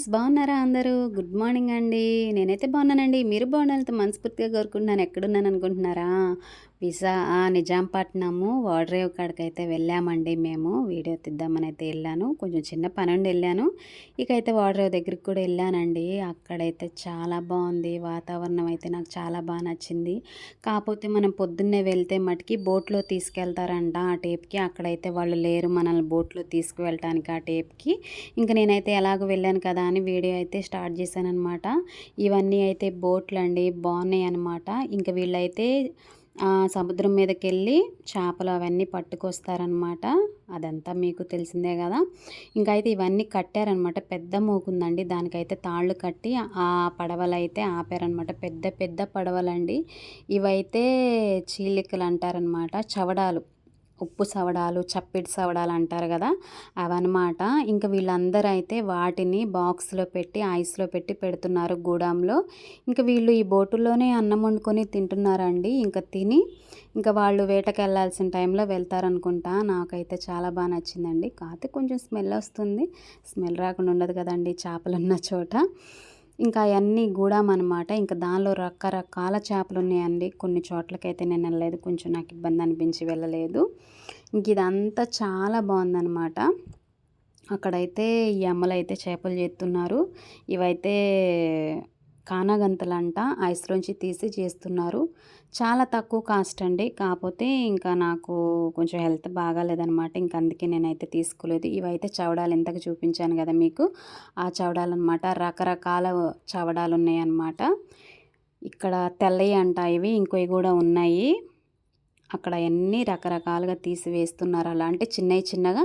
Friends బాగున్నారా అందరూ? Good morning అండి. నేనైతే బాగున్నానండి. మీరు బాగుండాలంటే మనస్ఫూర్తిగా కోరుకుంటున్నాను. ఎక్కడున్నాను అనుకుంటున్నారా? విసా నిజాంపట్నము వాడ్రేవ్ కాడికైతే వెళ్ళామండి మేము. వీడియో తీద్దామని అయితే వెళ్ళాను. కొంచెం చిన్న పని ఉండి వెళ్ళాను. ఇక అయితే దగ్గరికి కూడా వెళ్ళానండి. అక్కడైతే చాలా బాగుంది వాతావరణం అయితే నాకు చాలా బాగా నచ్చింది. కాకపోతే మనం పొద్దున్నే వెళ్తే మటుకి బోట్లో తీసుకెళ్తారంట. ఆ టేప్కి అక్కడైతే వాళ్ళు లేరు మనల్ని బోట్లో తీసుకువెళ్ళటానికి ఆ టేప్కి. ఇంకా నేనైతే ఎలాగో వెళ్ళాను కదా అని వీడియో అయితే స్టార్ట్ చేశాను అనమాట ఇవన్నీ అయితే బోట్లు అండి బాగున్నాయి అనమాట ఇంకా వీళ్ళైతే సముద్రం మీదకి వెళ్ళి చేపలు అవన్నీ పట్టుకొస్తారనమాట అదంతా మీకు తెలిసిందే కదా. ఇంకా అయితే ఇవన్నీ కట్టారనమాట పెద్ద మూకుందండి. దానికైతే తాళ్ళు కట్టి ఆ పడవలు అయితే ఆపారనమాట పెద్ద పెద్ద పడవలండి. ఇవైతే చీలికలు అంటారనమాట చవడాలు. ఉప్పు సవడాలు చప్పిడి సవడాలు అంటారు కదా అవన్నమాట. ఇంకా వీళ్ళందరూ అయితే వాటిని బాక్స్లో పెట్టి ఐస్లో పెట్టి పెడుతున్నారు గూడాంలో. ఇంకా వీళ్ళు ఈ బోటులోనే అన్నం వండుకొని తింటున్నారండి. ఇంకా తిని ఇంకా వాళ్ళు వేటకి వెళ్ళాల్సిన టైంలో వెళ్తారనుకుంటా. నాకైతే చాలా బాగా నచ్చిందండి. కాకపోతే కొంచెం స్మెల్ వస్తుంది. స్మెల్ రాకుండా ఉండదు కదండి చేపలున్న చోట. ఇంకా అవన్నీ గూడాం అనమాట ఇంకా దానిలో రకరకాల చేపలు ఉన్నాయండి. కొన్ని చోట్లకైతే నేను వెళ్ళలేదు. కొంచెం నాకు ఇబ్బంది అనిపించి వెళ్ళలేదు. ఇంక ఇదంతా చాలా బాగుందనమాట అక్కడైతే ఈ అమ్మలు అయితే చేపలు చేస్తున్నారు ఇవైతే కానాగంతలంట ఐస్లోంచి తీసి చేస్తున్నారు. చాలా తక్కువ కాస్ట్ అండి. కాకపోతే ఇంకా నాకు కొంచెం హెల్త్ బాగాలేదనమాట ఇంక అందుకే నేనైతే తీసుకోలేదు. ఇవైతే చవడాలు ఇంతకు చూపించాను కదా మీకు. ఆ చవడాలు అనమాట రకరకాల చవడాలు ఉన్నాయన్నమాట ఇక్కడ తెల్లయి అంట ఇవి. ఇంకోవి కూడా ఉన్నాయి. అక్కడ అన్నీ రకరకాలుగా తీసి వేస్తున్నారు అలా అంటే చిన్నవి చిన్నగా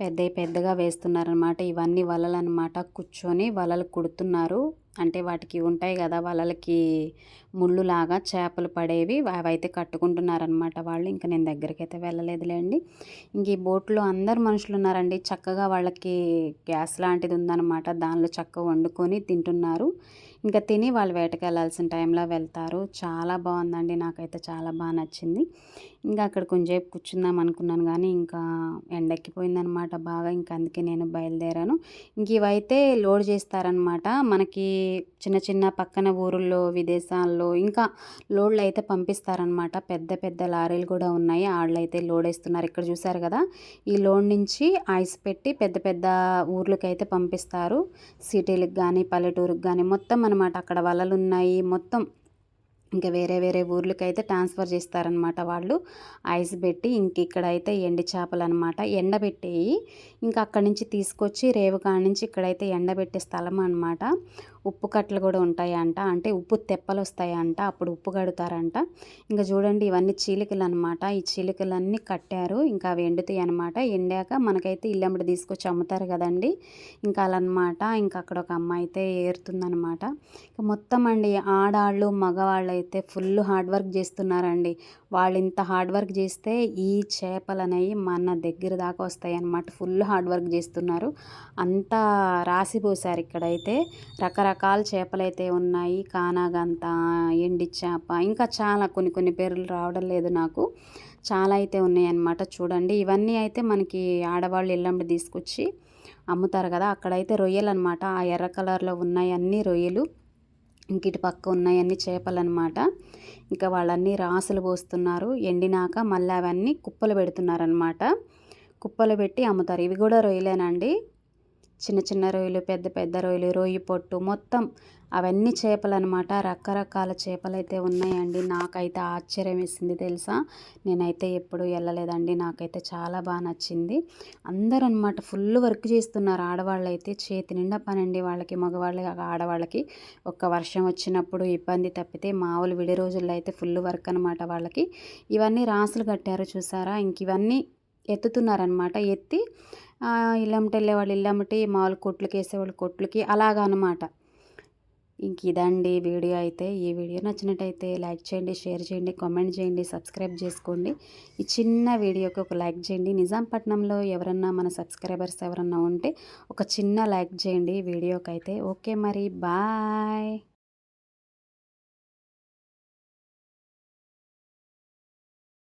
పెద్దవి పెద్దగా వేస్తున్నారనమాట ఇవన్నీ వలలు అనమాట కూర్చొని వలలు కుడుతున్నారు. అంటే వాటికి ఉంటాయి కదా వలలకి ముళ్ళులాగా చేపలు పడేవి అవైతే కట్టుకుంటున్నారనమాట వాళ్ళు. ఇంకా నేను దగ్గరికి అయితే వెళ్ళలేదులేండి ఇంక ఈ బోట్లో అందరు మనుషులు ఉన్నారండి. చక్కగా వాళ్ళకి గ్యాస్ లాంటిది ఉందన్నమాట. దానిలో చక్కగా వండుకొని తింటున్నారు. ఇంకా తిని వాళ్ళు వేటకి వెళ్ళాల్సిన టైంలో వెళ్తారు. చాలా బాగుందండి. నాకైతే చాలా బాగా నచ్చింది. ఇంకా అక్కడ కొంచెంసేపు కూర్చుందాం అనుకున్నాను కానీ ఇంకా ఎండెక్కిపోయిందనమాట బాగా. ఇంకా అందుకే నేను బయలుదేరాను. ఇంక ఇవైతే లోడ్ చేస్తారనమాట మనకి చిన్న చిన్న పక్కన ఊరుల్లో విదేశాల్లో ఇంకా లోడ్లు అయితే పంపిస్తారనమాట పెద్ద పెద్ద లారీలు కూడా ఉన్నాయి. వాళ్ళు అయితే లోడ్ వేస్తున్నారు ఇక్కడ చూసారు కదా? ఈ లోడ్ నుంచి ఐస్ పెట్టి పెద్ద పెద్ద ఊర్లకి అయితే పంపిస్తారు. సిటీలకు కానీ పల్లెటూరుకి కానీ మొత్తం అనమాట అక్కడ వలలు ఉన్నాయి. మొత్తం ఇంకా వేరే వేరే ఊర్లకైతే ట్రాన్స్ఫర్ చేస్తారనమాట వాళ్ళు. ఐస్ పెట్టి ఇంక ఇక్కడైతే ఎండి చేపలు అనమాట ఎండబెట్టేయి. ఇంకా అక్కడి నుంచి తీసుకొచ్చి రేవు కాడ నుంచి ఇక్కడైతే ఎండబెట్టే స్థలం అనమాట ఉప్పు కట్టలు కూడా ఉంటాయంట. అంటే ఉప్పు తెప్పలు వస్తాయంట. అప్పుడు ఉప్పు కడతారంట. ఇంకా చూడండి ఇవన్నీ చీలికలు అనమాట ఈ చీలికలన్నీ కట్టారు. ఇంకా అవి ఎండుతాయి అనమాట ఎండాక మనకైతే ఇల్లమ్మడి తీసుకొచ్చి అమ్ముతారు కదండి. ఇంకా అలా అనమాట ఇంకా అక్కడ ఒక అమ్మాయి అయితే ఏరుతుందనమాట ఇంకా మొత్తం అండి ఆడాళ్ళు మగవాళ్ళు అయితే ఫుల్ హార్డ్ వర్క్ చేస్తున్నారండి. వాళ్ళు ఇంత హార్డ్ వర్క్ చేస్తే ఈ చేపలు అనేవి మన దగ్గర దాకా వస్తాయి అన్నమాట ఫుల్ హార్డ్ వర్క్ చేస్తున్నారు. అంతా రాసిపోసారు ఇక్కడైతే. రకరకాల చేపలు అయితే ఉన్నాయి. కానాగంత ఎండి చేప ఇంకా చాలా కొన్ని కొన్ని పేర్లు రావడం లేదు నాకు. చాలా అయితే ఉన్నాయి అన్నమాట చూడండి. ఇవన్నీ అయితే మనకి ఆడవాళ్ళు ఇళ్ళండి తీసుకొచ్చి అమ్ముతారు కదా. అక్కడైతే రొయ్యలు అనమాట ఆ ఎర్ర కలర్లో ఉన్నాయి అన్ని రొయ్యలు. ఇంక ఇటు పక్క ఉన్నాయన్నీ చేపలు అనమాట ఇంకా వాళ్ళన్నీ రాసులు పోస్తున్నారు. ఎండినాక మళ్ళీ అవన్నీ కుప్పలు పెడుతున్నారనమాట. కుప్పలు పెట్టి అమ్ముతారు. ఇవి కూడా రొయ్యలేనండి. చిన్న చిన్న రొయ్యలు పెద్ద పెద్ద రొయ్యలు రొయ్యి పొట్టు మొత్తం అవన్నీ చేపలు అనమాట రకరకాల చేపలు అయితే ఉన్నాయండి. నాకైతే ఆశ్చర్యం వేసింది తెలుసా? నేనైతే ఎప్పుడు వెళ్ళలేదండి నాకైతే చాలా బాగా నచ్చింది. అందరూ అనమాట ఫుల్ వర్క్ చేస్తున్నారు ఆడవాళ్ళు అయితే చేతి నిండా పనండి వాళ్ళకి మగవాళ్ళకి ఆడవాళ్ళకి. ఒక్క వర్షం వచ్చినప్పుడు ఇబ్బంది తప్పితే మామూలు విడి రోజుల్లో అయితే ఫుల్ వర్క్ అనమాట వాళ్ళకి. ఇవన్నీ రాసులు కట్టారు చూసారా? ఇంక ఇవన్నీ ఎత్తుతున్నారనమాట ఎత్తి ఇల్లమ్మటి వెళ్ళేవాళ్ళు ఇల్లమ్మటి మామూలు కొట్లకి వేసేవాళ్ళు కొట్లకి అలాగా అనమాట ఇంక ఇదండి వీడియో అయితే. ఈ వీడియో నచ్చినట్టయితే లైక్ చేయండి షేర్ చేయండి కామెంట్ చేయండి సబ్స్క్రైబ్ చేసుకోండి. ఈ చిన్న వీడియోకి ఒక లైక్ చేయండి. నిజాంపట్నంలో ఎవరన్నా మన సబ్స్క్రైబర్స్ ఎవరన్నా ఉంటే ఒక చిన్న లైక్ చేయండి వీడియోకి అయితే ఓకే మరి. బాయ్.